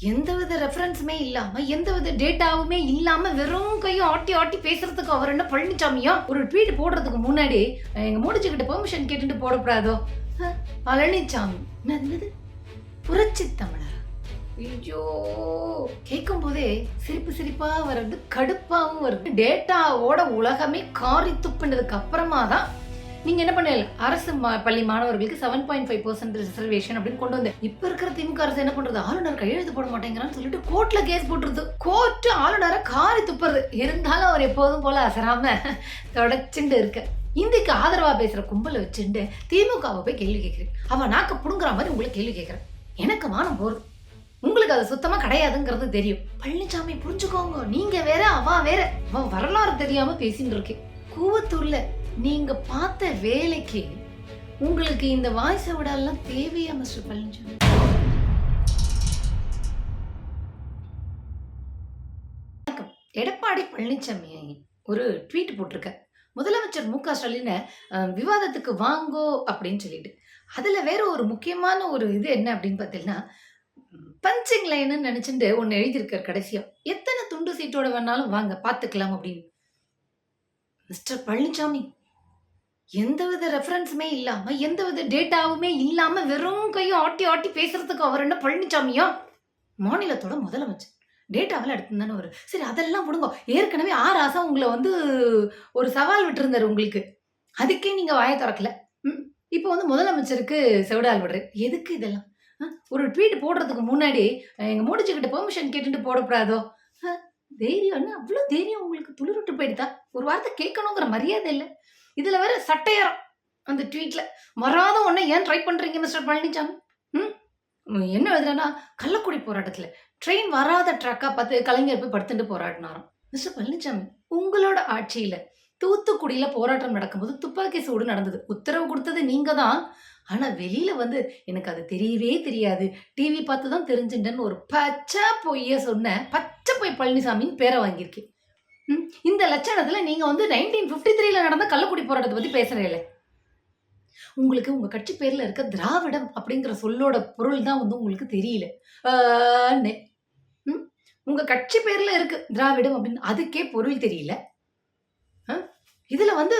எந்தவித ரெஃபரன்ஸுமே இல்லாம எந்தவித டேட்டாவுமே இல்லாம வெறும் கையும் ஆட்டி ஆட்டி பேசுறதுக்கு அவர் என்ன பழனிசாமியா ஒரு ட்வீட் போடுறதுக்கு முன்னாடி எங்க முடிச்சுக்கிட்ட பெர்மிஷன் கேட்டுட்டு போடக்கூடாதோ? பழனிச்சாமி. பழனிசாமி என்னது? புரட்சி தமிழர்? ஐயோ! கேட்கும் போதே சிரிப்பு சிரிப்பா வருது கடுப்பாவும் வருது. டேட்டாவோட உலகமே காரி துப்புனதுக்கு அப்புறமா தான் நீங்கள் என்ன பண்ணல அரசு பள்ளி மாணவர்களுக்கு seven point five percent reservation அப்படின்னு கொண்டு வந்து இப்போ இருக்கிற திமுக அரசு என்ன பண்ணுறது ஆளுநர் கையெழுத்து போட மாட்டேங்கிறான்னு சொல்லிட்டு கோர்ட்டில் கேஸ் போட்டுருது. கோர்ட்டு ஆளுநரை காரி துப்புறது. இருந்தாலும் அவர் எப்போதும் போல அசராம தொடச்சுண்டு இருக்க. இந்திக்கு ஆதரவாக பேசுகிற கும்பலை வச்சுட்டு திமுகவை போய் கேள்வி கேட்குறேன். அவன் நாக்க பிடுங்குற மாதிரி உங்களை கேள்வி கேட்குறேன். எனக்கு மானம் போறது உங்களுக்கு அது சுத்தமா கிடையாதுங்கிறது தெரியும். பழனிசாமி புரிஞ்சுக்கோங்க. நீங்க வேற அவ வேற. அவன் வரலாறு தெரியாம பேசிட்டு இருக்கேன். கூவத்தூர்ல நீங்க பார்த்த வேலைக்கு உங்களுக்கு இந்த வாய்ஸ் விடலாம் தேவையா மிஸ்டர் பழனிசாமி வணக்கம். எடப்பாடி பழனிசாமி ஒரு ட்வீட் போட்டிருக்க முதலமைச்சர் மு க ஸ்டாலினை விவாதத்துக்கு வாங்கோ அப்படின்னு சொல்லிட்டு. அதில் வேற ஒரு முக்கியமான ஒரு இது என்ன அப்படின்னு பார்த்தீங்கன்னா பஞ்சிங் லைன்னு நினச்சிட்டு ஒன்று எழுதியிருக்கார் கடைசியாக எத்தனை துண்டு சீட்டோட வேணாலும் வாங்க பார்த்துக்கலாம் அப்படின்னு. மிஸ்டர் பழனிசாமி எந்தவித ரெஃபரன்ஸுமே இல்லாம எந்தவித டேட்டாவுமே இல்லாம வெறும் கையும் ஆட்டி ஆட்டி பேசுறதுக்கு அவர் என்ன பழனிசாமியா மாநிலத்தோட முதலமைச்சர். டேட்டாவில் எடுத்துருந்தானே ஒரு சரி அதெல்லாம் விடுங்க. ஏற்கனவே ஆர் ஆசா உங்களை வந்து ஒரு சவால் விட்டுருந்தாரு உங்களுக்கு. அதுக்கே நீங்கள் வாயை திறக்கல. ம்? இப்போ வந்து முதலமைச்சருக்கு செவிடால் விடுறேன். எதுக்கு இதெல்லாம்? ஆ? ஒரு ட்வீட் போடுறதுக்கு முன்னாடி எங்கள் மூடிச்சுக்கிட்ட முடிச்சுக்கிட்ட பெர்மிஷன் கேட்டுட்டு போடக்கூடாதோ? தைரியம் என்ன? அவ்வளோ தைரியம் உங்களுக்கு? துளிருட்டு போயிடுதா? ஒரு வார்த்தை கேட்கணுங்கிற மரியாதை இல்லை. இதில் வேற சட்டையரம் அந்த ட்வீட்ல வராத ஒன்றை ஏன் ட்ரை பண்ணுறீங்க மிஸ்டர் பழனிசாமி ம்? என்ன எழுதுனா கள்ளக்குடி போராட்டத்தில் ட்ரெயின் வராத ட்ராக்காக பார்த்து கலைஞர் போய் படுத்துட்டு போராடினாராம். மிஸ்டர் பழனிசாமி உங்களோட ஆட்சியில் தூத்துக்குடியில் போராட்டம் நடக்கும்போது துப்பாக்கி சூடு நடந்தது. உத்தரவு கொடுத்தது நீங்கள் தான் ஆனால் வெளியில் வந்து எனக்கு அது தெரியவே தெரியாது. டிவி பார்த்து தான் தெரிஞ்சுட்டேன்னு ஒரு பச்சை பொய்ய சொன்ன பச்சை பொய் பழனிசாமின்னு பேரை வாங்கியிருக்கேன் இந்த லட்சணத்துல நீங்க வந்து நைன்டீன் பிப்டி த்ரீல நடந்த கள்ளக்குடி போராட்டத்தை பத்தி பேசுறீங்களே. உங்களுக்கு உங்க கட்சி பேர்ல இருக்க திராவிடம் அப்படிங்கிற சொல்லோட பொருள் தான் வந்து உங்களுக்கு தெரியல. ம், உங்க கட்சி பேர்ல இருக்கு திராவிடம் அப்படின்னு அதுக்கே பொருள் தெரியல. ஆ? இதுல வந்து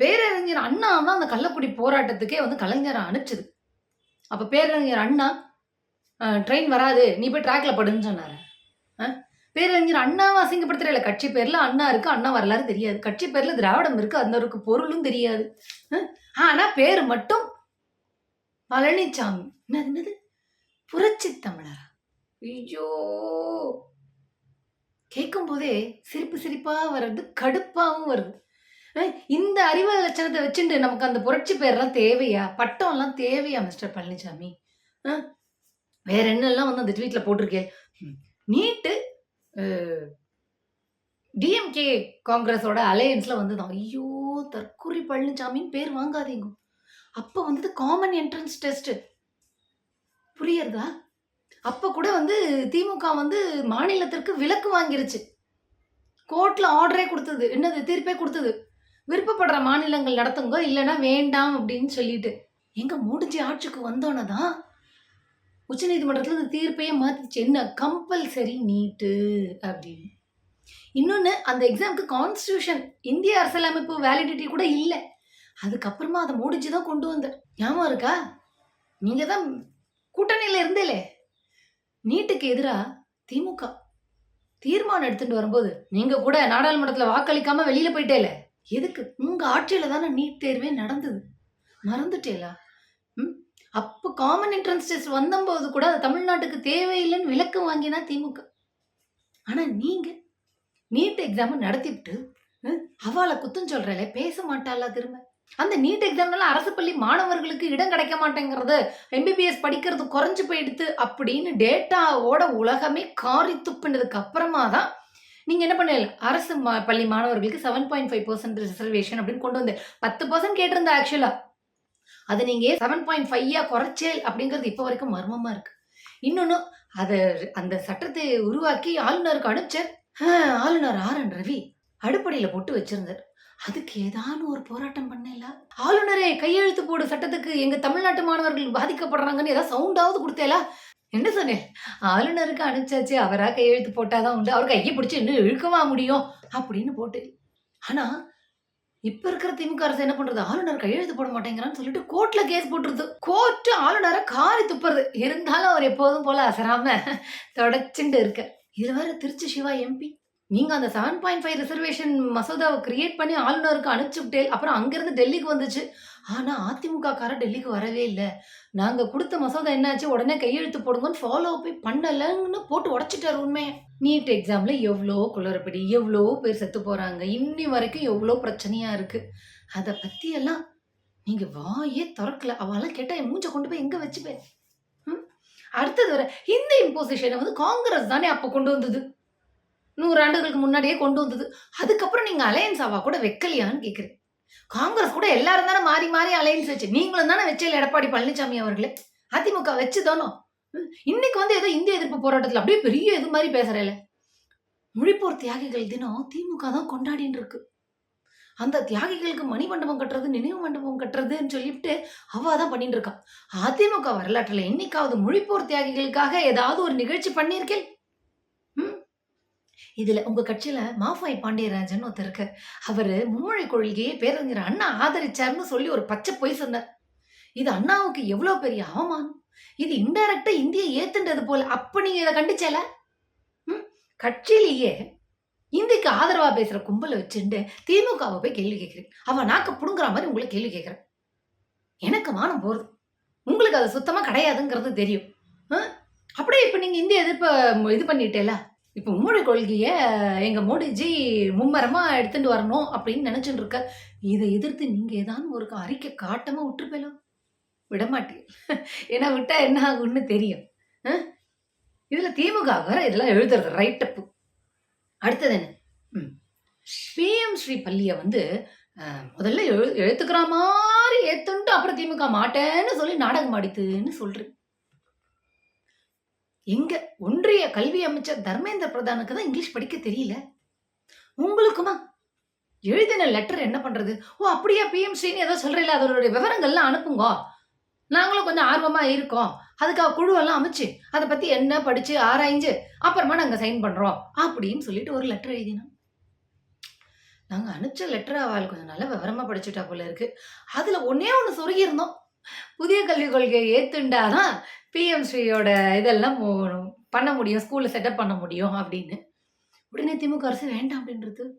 பேரறிஞர் அண்ணா தான் அந்த கள்ளக்குடி போராட்டத்துக்கே வந்து கலைஞரை அனுப்பிச்சது. அப்ப பேரறிஞர் அண்ணா ட்ரெயின் வராது நீ போய் ட்ராக்ல படுன்னு சொன்னாரு. பேரறிஞர் அண்ணாவை அசிங்கப்படுத்துறல கட்சி பேர்ல அண்ணா இருக்கு அண்ணா வரலாறு தெரியாது. கட்சி பேர்ல திராவிடம் இருக்கு அந்தவருக்கு பொருளும் தெரியாது. ஆ? ஆனா பேர் மட்டும் பழனிசாமி என்னது என்னது? புரட்சி தமிழரா? ஐயோ! கேட்கும் போதே சிரிப்பு சிரிப்பா வருது கடுப்பாவும் வருது. இந்த அறிவு லட்சணத்தை வச்சுட்டு நமக்கு அந்த புரட்சி பேர்லாம் தேவையா? பட்டம்லாம் தேவையா மிஸ்டர் பழனிசாமி வேற என்னெல்லாம் வந்து அந்த ட்வீட்ல போட்டிருக்கேன் நீட்டு டிஎம்கே காங்கிரஸோட அலையன்ஸில் வந்தது. ஐயோ தற்கூரி பழனிசாமின்னு பேர் வாங்காதீங்க. அப்போ வந்தது காமன் என்ட்ரன்ஸ் டெஸ்ட்டு புரியுறதா? அப்போ கூட வந்து திமுக வந்து மாநிலத்திற்கு விலக்கு வாங்கிருச்சு. கோர்ட்டில் ஆர்டரே கொடுத்தது. என்னது தீர்ப்பே கொடுத்தது. விருப்பப்படுற மாநிலங்கள் நடத்துங்க இல்லைன்னா வேண்டாம் அப்படின்னு சொல்லிட்டு. எங்கே முடிஞ்சு ஆட்சிக்கு வந்தோன்னே தான் உச்சநீதிமன்றத்தில் இந்த தீர்ப்பையே மாற்றிச்சு என்ன? கம்பல்சரி நீட்டு அப்படின்னு. இன்னொன்று அந்த எக்ஸாமுக்கு கான்ஸ்டியூஷன் இந்திய அரசியலமைப்பு வேலிடிட்டி கூட இல்லை. அதுக்கப்புறமா அதை முடிச்சு தான் கொண்டு வந்தார் ஞாபகம் இருக்கா? நீங்கள் தான் கூட்டணியில் இருந்தேலே. நீட்டுக்கு எதிராக திமுக. தீர்மானம் எடுத்துட்டு வரும்போது நீங்கள் கூட நாடாளுமன்றத்தில் வாக்களிக்காமல் வெளியில் போயிட்டேல. எதுக்கு? உங்கள் ஆட்சியில் தானே நீட் தேர்வே நடந்தது. மறந்துட்டேலா? ம்? அப்போ காமன் என்ட்ரன்ஸ் டெஸ்ட் வந்தபோது கூட அது தமிழ்நாட்டுக்கு தேவையில்லைன்னு விளக்கம் வாங்கினா திமுக. ஆனால் நீங்கள் நீட் எக்ஸாம் நடத்திவிட்டு ம், குத்தம் சொல்றல பேச மாட்டாளா திரும்ப? அந்த நீட் எக்ஸாம்னால அரசு பள்ளி மாணவர்களுக்கு இடம் கிடைக்க மாட்டேங்கிறது எம்பிபிஎஸ் படிக்கிறது குறைஞ்சு போயிடுது அப்படின்னு டேட்டாவோட உலகமே காரி துப்புனதுக்கு அப்புறமா தான் நீங்கள் என்ன பண்ணல அரசு பள்ளி மாணவர்களுக்கு seven point five percent reservation அப்படின்னு கொண்டு வந்து பத்து பர்சன்ட் கேட்டிருந்தா ஆக்சுவலாக அதை நீங்கள் செவன் பாயிண்ட் ஃபைவாக குறைச்சே அப்படிங்கிறது இப்போ வரைக்கும் மர்மமாக இருக்கு. இன்னொன்று அதை அந்த சட்டத்தை உருவாக்கி ஆளுநருக்கு அனுப்பிச்சார் ஆளுநர் ஆர் என் ரவி அடுப்படையில் போட்டு வச்சிருந்தார். அதுக்கு ஏதானு ஒரு போராட்டம் பண்ணல. ஆளுநரே கையெழுத்து போடு சட்டத்துக்கு எங்க தமிழ்நாட்டு மாணவர்கள் பாதிக்கப்படுறாங்கன்னு ஏதாவது சவுண்டாவது கொடுத்தேலா? என்ன சொன்னேன்? ஆளுநருக்கு அனுப்பிச்சாச்சு அவரா கையெழுத்து போட்டாதான் உண்டு. அவர் கையை பிடிச்சி இன்னும் இழுக்கவா முடியும்? அப்படின்னு போட்டு. ஆனா இப்ப இருக்கிற திமுக அரசு என்ன பண்றது? ஆளுநர் கையெழுத்து போட மாட்டேங்கிறான்னு சொல்லிட்டு கோர்ட்ல கேஸ் போட்டுருது. கோர்ட்டு ஆளுநரை காரி துப்புறது. இருந்தாலும் அவர் எப்போதும் போல அசராம தொடச்சுட்டு இருக்க. இதுல வேற திருச்சி சிவா எம்பி நீங்க அந்த செவன் பாயிண்ட் ஃபைவ் ரிசர்வேஷன் மசோதாவை கிரியேட் பண்ணி ஆளுநருக்கு அனுப்பிச்சு விட்டேன் அப்புறம் அங்கிருந்து டெல்லிக்கு வந்துச்சு. ஆனா அதிமுக கார டெல்லிக்கு வரவே இல்லை. நாங்கள் கொடுத்த மசோதா என்னாச்சு? உடனே கையெழுத்து போடுங்கன்னு ஃபாலோ அப்பே பண்ணலைன்னு போட்டு உடச்சிட்டார் உண்மையை நீட் எக்ஸாமில் எவ்வளோ குளறுபடி எவ்வளோ பேர் செத்து போகிறாங்க இன்னி வரைக்கும் எவ்வளோ பிரச்சனையாக இருக்குது அதை பற்றியெல்லாம் நீங்கள் வாயே திறக்கல. அவெல்லாம் கேட்டால் என் மூச்சை கொண்டு போய் எங்கே வச்சுப்பேன் ம்? அடுத்தது வர இந்த இம்போசிஷனை வந்து காங்கிரஸ் தானே அப்போ கொண்டு வந்தது? நூறு ஆண்டுகளுக்கு முன்னாடியே கொண்டு வந்தது. அதுக்கப்புறம் நீங்கள் அலையன்ஸ் ஆவா கூட வைக்கலையான்னு கேட்குறேன் காங்கிரஸ் கூட எல்லாரும் தானே மாறி மாறி அலையன்ஸ் வச்சு நீங்களும் தானே வச்சல எடப்பாடி பழனிசாமி அவர்களே. அதிமுக வச்சு தானோ? இன்னைக்கு வந்து ஏதோ இந்திய எதிர்ப்பு போராட்டத்துல அப்படியே பெரிய இது மாதிரி பேசுறேல. மொழிப்போர் தியாகிகள் தினம் திமுக தான் கொண்டாடின்னு இருக்கு. அந்த தியாகிகளுக்கு மணி மண்டபம் கட்டுறது நினைவு மண்டபம் கட்டுறதுன்னு சொல்லிட்டு அவ தான் பண்ணிட்டு இருக்கா. அதிமுக வரலாற்றுல என்னைக்காவது மொழிப்போர் தியாகிகளுக்காக ஏதாவது ஒரு நிகழ்ச்சி பண்ணியிருக்கேன்? இதில் உங்கள் கட்சியில் மாஃபாய் பாண்டியராஜன் ஒருத்தர் இருக்கார். அவர் மும்மொழி கொள்கையை பேரறிஞர் அண்ணா ஆதரிச்சாருன்னு சொல்லி ஒரு பச்சை பொய் சொன்னார். இது அண்ணாவுக்கு எவ்வளோ பெரிய அவமானம்? இது இன்டைரக்டா இந்தியை ஏத்துன்றது போல. அப்ப நீங்க இதை கண்டிச்சல? ம்? கட்சியிலேயே இந்திக்கு ஆதரவா பேசுற கும்பலை வச்சுட்டு திமுகவை போய் கேள்வி கேட்கிறேன். அவன் நாக்க புடுங்குற மாதிரி உங்களை கேள்வி கேட்கிறேன். எனக்கு மானம் போறது. உங்களுக்கு அது சுத்தமா கிடையாதுங்கிறது தெரியும். அப்படியே இப்ப நீங்க இந்திய எதிர்ப்ப இது பண்ணிட்டேல? இப்போ மும்மொழி கொள்கையை எங்கள் மோடிஜி மும்மரமாக எடுத்துட்டு வரணும் அப்படின்னு நினச்சிட்டு இருக்க. இதை எதிர்த்து நீங்கள் ஏதாவது ஒரு அறிக்கை காட்டமாக விட்டுருப்பேலோ விடமாட்டேன் ஏன்னா விட்டால் என்ன ஆகும்னு தெரியும். ஆ? திமுக வேற இதெல்லாம் எழுதுறது ரைட்அப்பு அடுத்தது என்ன? ம். பிஎம் ஸ்ரீ பள்ளியை வந்து முதல்ல எழு எழுத்துக்கிற மாதிரி ஏற்றுன்ட்டு அப்புறம் திமுக மாட்டேன்னு சொல்லி நாடகம் அடித்துன்னு சொல்கிறேன் எங்க ஒன்றிய கல்வி அமைச்சர் தர்மேந்திர பிரதானுக்கு தான் இங்கிலீஷ் படிக்க தெரியல? உங்களுக்குமா? எழுதின லெட்டர் என்ன பண்றது? ஓ அப்படியா பிஎம் ஸ்ரீன்னு ஏதோ சொல்றீல அதோடைய விவரங்கள்லாம் அனுப்புங்க. நாங்களும் கொஞ்சம் ஆர்வமா இருக்கோம். அதுக்காக குழுவெல்லாம் அமைச்சு அதை பத்தி என்ன படிச்சு ஆராய்ஞ்சு அப்புறமா நாங்க சைன் பண்றோம் அப்படின்னு சொல்லிட்டு ஒரு லெட்டர் எழுதினோம். நாங்கள் அனுப்பிச்ச லெட்டர் அவள் கொஞ்சம் நல்ல விவரமாக படிச்சுட்டா போல இருக்கு. அதில் ஒன்றே ஒன்று சொருகியிருந்தோம். புதிய கல்விக் கொள்கையை ஏத்துண்டாதான் பிஎம் ஸ்ரீயோட இதெல்லாம் பண்ண முடியும் ஸ்கூலில் செட்டப் பண்ண முடியும் அப்படின்னு. உடனே திமுக அரசு வேண்டாம் அப்படின்றது.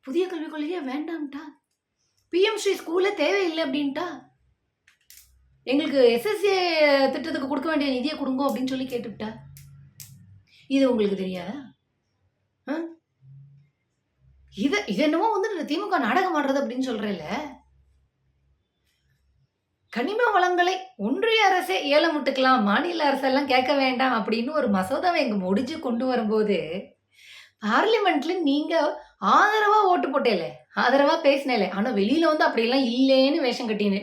புதிய கல்விக் கொள்கையே வேண்டாம்ட்டா பிஎம் ஸ்ரீ ஸ்கூலே தேவையில்லை அப்படின்ட்டா. எங்களுக்கு எஸ்எஸ்ஏ திட்டத்துக்கு கொடுக்க வேண்டிய நிதியை கொடுங்க அப்படின்னு சொல்லி கேட்டுவிட்டா. இது உங்களுக்கு தெரியாதா? ஆ? இத இது என்னமோ வந்து திமுக நாடகம் ஆடுறது அப்படின்னு சொல்கிறேன்ல கனிம வளங்களை ஒன்றிய அரசே ஏலம் விட்டுக்கலாம் மாநில அரசெல்லாம் கேட்க வேண்டாம் அப்படின்னு ஒரு மசோதாவை இங்கே முடிஞ்சு கொண்டு வரும்போது பார்லிமெண்ட்ல நீங்க ஆதரவா ஓட்டு போட்டேலே ஆதரவா பேசினேலே. ஆனா வெளியில வந்து அப்படியெல்லாம் இல்லேன்னு வேஷம் கட்டினு.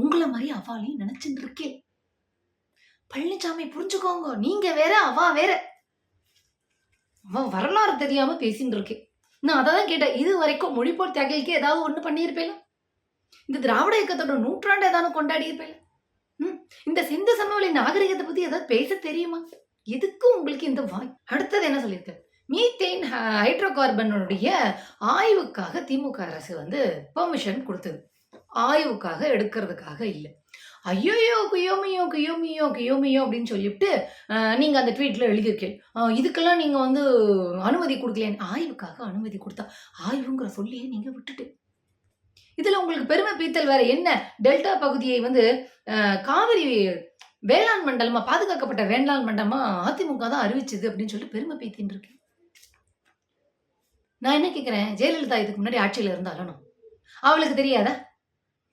உங்களை மாதிரி அவாலையும் நினைச்சுட்டு இருக்கேன் பழனிசாமி புரிஞ்சுக்கோங்க. நீங்க வேற அவா வேற. அவன் வரலாறு தெரியாம பேசிட்டு இருக்கேன் நான் அதை தான் கேட்டேன் இது வரைக்கும் மொழிப்போர் தகவலுக்கு ஏதாவது ஒன்று பண்ணியிருப்பேன் இந்த திராவிட இயக்கத்தோட நூற்றாண்டு ஏதாவது கொண்டாடியிருப்பேன் ம் இந்த சிந்து சமவெளி நாகரிகத்தை பத்தி ஏதாவது பேச தெரியுமா? எதுக்கு உங்களுக்கு இந்த வாய்? அடுத்தது என்ன சொல்லியிருக்கு? மீத்தேன் ஹைட்ரோ கார்பனுடைய ஆய்வுக்காக திமுக அரசு வந்து பெர்மிஷன் கொடுத்தது. ஆய்வுக்காக எடுக்கிறதுக்காக இல்லை. ஐயோயோ குயோமியோ குயோமியோ குயோமியோ அப்படின்னு சொல்லிவிட்டு நீங்கள் நீங்க அந்த ட்வீட்ல எழுதியிருக்கேன். இதுக்கெல்லாம் நீங்க வந்து அனுமதி கொடுக்கலேன் ஆய்வுக்காக அனுமதி கொடுத்தா. ஆய்வுங்கிற சொல்லியே நீங்க விட்டுட்டு. இதில் உங்களுக்கு பெருமை பீத்தல் வேற என்ன? டெல்டா பகுதியை வந்து காவிரி வேளாண் மண்டலமா பாதுகாக்கப்பட்ட வேளாண் மண்டலமா அதிமுக தான் அறிவிச்சது அப்படின்னு சொல்லிட்டு பெருமை பீத்தின்னு இருக்கேன் நான் என்ன கேட்குறேன் ஜெயலலிதா இதுக்கு முன்னாடி ஆட்சியில் இருந்தாலும் அவளுக்கு தெரியாதா?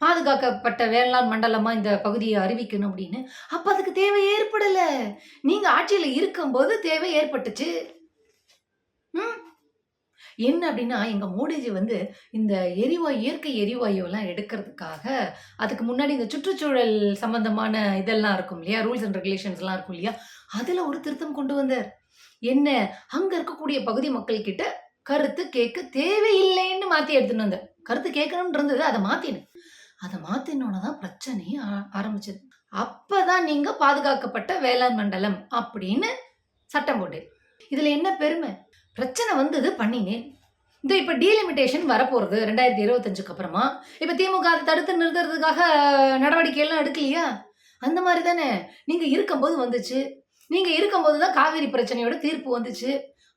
பாதுகாக்கப்பட்ட வேளாண் மண்டலமாக இந்த பகுதியை அறிவிக்கணும் அப்படின்னு. அப்போ அதுக்கு தேவை ஏற்படலை. நீங்கள் ஆட்சியில் இருக்கும்போது தேவை ஏற்பட்டுச்சு. ம்? என்ன அப்படின்னா எங்கள் மோடிஜி வந்து இந்த எரிவாயு இயற்கை எரிவாயு எல்லாம் எடுக்கிறதுக்காக அதுக்கு முன்னாடி இந்த சுற்றுச்சூழல் சம்பந்தமான இதெல்லாம் இருக்கும் இல்லையா? ரூல்ஸ் அண்ட் ரெகுலேஷன்ஸ்லாம் இருக்கும் இல்லையா? அதில் ஒரு திருத்தம் கொண்டு வந்தார். என்ன? அங்கே இருக்கக்கூடிய பகுதி மக்கள்கிட்ட கருத்து கேட்க தேவையில்லைன்னு மாற்றி எடுத்துன்னு வந்தார். கருத்து கேட்கணும்னு இருந்தது அதை மாற்றினேன் அதை மாற்றினோன்னு தான் பிரச்சனையே ஆ- ஆரம்பிச்சது. அப்பதான் நீங்கள் பாதுகாக்கப்பட்ட வேளாண் மண்டலம் அப்படின்னு சட்டம் போட்டு இதில் என்ன பெருமை? பிரச்சனை வந்தது பண்ணினேன். இந்த இப்போ டீலிமிட்டேஷன் வரப்போகிறது ரெண்டாயிரத்தி இருபத்தஞ்சுக்கு அப்புறமா. இப்போ திமுக அதை தடுத்து நிறுத்துறதுக்காக நடவடிக்கை எல்லாம் எடுக்கலையா? அந்த மாதிரி தானே. நீங்கள் இருக்கும்போது வந்துச்சு. நீங்கள் இருக்கும்போது தான் காவிரி பிரச்சனையோட தீர்ப்பு வந்துச்சு.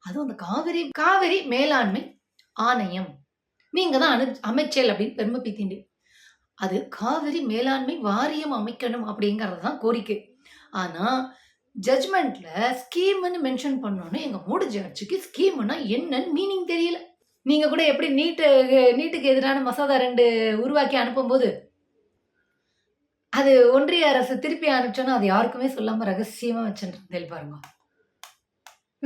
அதுவும் அந்த காவிரி காவிரி மேலாண்மை ஆணையம். நீங்கள் தான் அனு அமைச்சல் அப்படின்னு பெருமை பீத்திண்டு அது காவிரி மேலாண்மை வாரியம் அமைக்கணும் அப்படிங்கிறது தான் கோரிக்கை. ஆனால் ஜட்மெண்ட்ல ஸ்கீம்னு மென்ஷன் பண்ணோன்னு எங்க மூடு ஜட்ஜுக்கு ஸ்கீம்னா என்னன்னு மீனிங் தெரியல. நீங்க கூட எப்படி நீட்டு நீட்டுக்கு எதிரான மசோதா ரெண்டு உருவாக்கி அனுப்பும்போது அது ஒன்றிய அரசு திருப்பி அனுப்பிச்சோன்னா அது யாருக்குமே சொல்லாம ரகசியமா வச்சுருந்தேன் பாருங்க.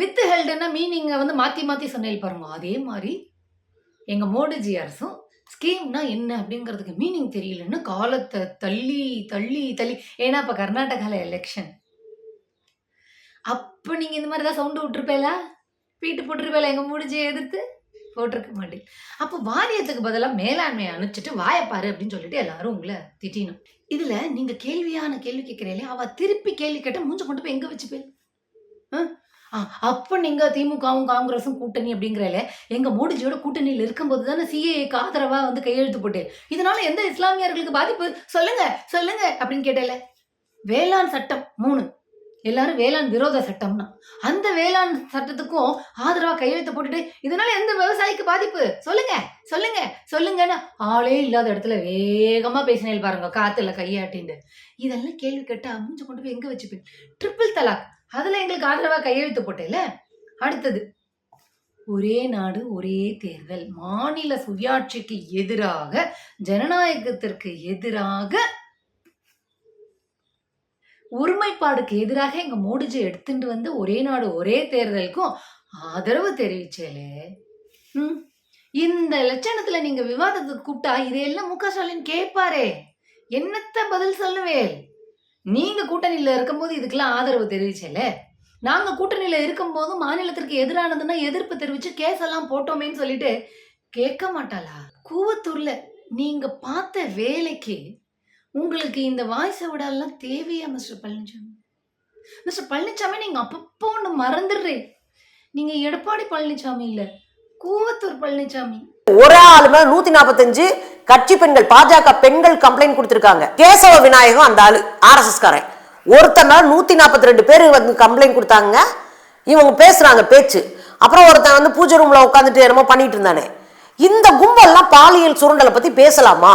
வித் ஹெல்டுன்னா மீனிங்கை வந்து மாற்றி மாற்றி சொன்னேன் பாருங்க. அதே மாதிரி எங்கள் மோடிஜி அரசும் ஸ்கீம்னா என்ன அப்படிங்கிறதுக்கு மீனிங் தெரியலன்னு காலத்தை தள்ளி தள்ளி தள்ளி. ஏன்னா இப்போ கர்நாடகாவில் எலெக்ஷன் அப்போ நீங்கள் இந்த மாதிரி தான் சவுண்டு விட்டுருப்பேல? வீட்டு போட்டிருப்பேல எங்கள் முடிஞ்சு எதிர்த்து? போட்டிருக்க மாட்டேன். அப்போ வாரியத்துக்கு பதிலாக மேலாண்மையை அனுப்பிச்சிட்டு வாயப்பாரு அப்படின்னு சொல்லிட்டு எல்லாரும் உங்களை திட்டினோம் இதில் நீங்கள் கேள்வியான கேள்வி கேட்குறீங்களே அவள் திருப்பி கேள்வி கேட்டால் மூஞ்ச கொண்டு போய் எங்க வச்சுப்பேன் அப்போ நீங்கள் திமுகவும் காங்கிரஸும் கூட்டணி அப்படிங்கிறல எங்கள் மோடிஜியோட கூட்டணியில் இருக்கும்போது தானே சிஏக்கு ஆதரவாக வந்து கையெழுத்து போட்டு இதனால எந்த இஸ்லாமியர்களுக்கு பாதிப்பு? சொல்லுங்க சொல்லுங்க அப்படின்னு கேட்டல. வேளாண் சட்டம் மூணு. எல்லாரும் வேளாண் விரோத சட்டம்னா. அந்த வேளாண் சட்டத்துக்கும் ஆதரவா கையெழுத்து போட்டுட்டு இதனால எந்த விவசாயிக்கு பாதிப்பு? சொல்லுங்க சொல்லுங்க சொல்லுங்கன்னு ஆளே இல்லாத இடத்துல வேகமா பேசினேன் பாருங்க காத்துல கையாட்டின்னு இதெல்லாம் கேள்வி கேட்டா மூஞ்ச கொண்டு போய் எங்க வச்சுப்பேன்? ட்ரிபிள் தலாக். அதுல எங்களுக்கு ஆதரவா கையெழுத்து போட்டேல? அடுத்தது ஒரே நாடு ஒரே தேர்தல். மாநில சுயாட்சிக்கு எதிராக ஜனநாயகத்திற்கு எதிராக ஒருமைப்பாடுக்கு எதிராக எங்க மோடிஜி எடுத்துட்டு வந்து ஒரே நாடு ஒரே தேர்தலுக்கும் ஆதரவு தெரிவிச்சேலே. ம். இந்த லட்சணத்துல நீங்க விவாதத்துக்கு கூப்பிட்டா இதையெல்லாம் மு க ஸ்டாலின் கேட்பாரே என்னத்த பதில் சொல்லுவேன் நீங்க கூட்டணியில இருக்கும்போது இதுக்கெல்லாம் ஆதரவு தெரிவிச்சல. நாங்க கூட்டணியில இருக்கும்போது மாநிலத்திற்கு எதிரானதுன்னா எதிர்ப்பு தெரிவிச்சு கேஸ் எல்லாம் போட்டோமேன்னு சொல்லிட்டு கேட்க மாட்டாளா? கூவத்தூர்ல நீங்க பார்த்த வேலைக்கு உங்களுக்கு இந்த வாய்ஸ் விடலாம் தேவையா மிஸ்டர் பழனிசாமி மிஸ்டர் பழனிசாமி நீங்க அப்பப்போ ஒன்று மறந்துடுறேன் நீங்க எடப்பாடி பழனிசாமி இல்ல கூவத்தூர் பழனிசாமி ஒரு ஆளு மேல நூத்தி நாற்பத்தஞ்சு கட்சி பெண்கள் பாஜக பெண்கள் கம்ப்ளைண்ட் கொடுத்திருக்காங்க. கேசவ விநாயகம் அந்த ஆளு ஆர்எஸ்எஸ் காரன். ஒருத்தன் மேல நூத்தி நாற்பத்தி ரெண்டு பேர் வந்து கம்ப்ளைண்ட் கொடுத்தாங்க. இவங்க பேசுறாங்க பேச்சு. அப்புறம் ஒருத்தன் வந்து பூஜை ரூம்ல உட்காந்துட்டு என்னமோ பண்ணிட்டு இருந்தானே. இந்த கும்பல்லாம் பாலியல் சுரண்டலை பத்தி பேசலாமா?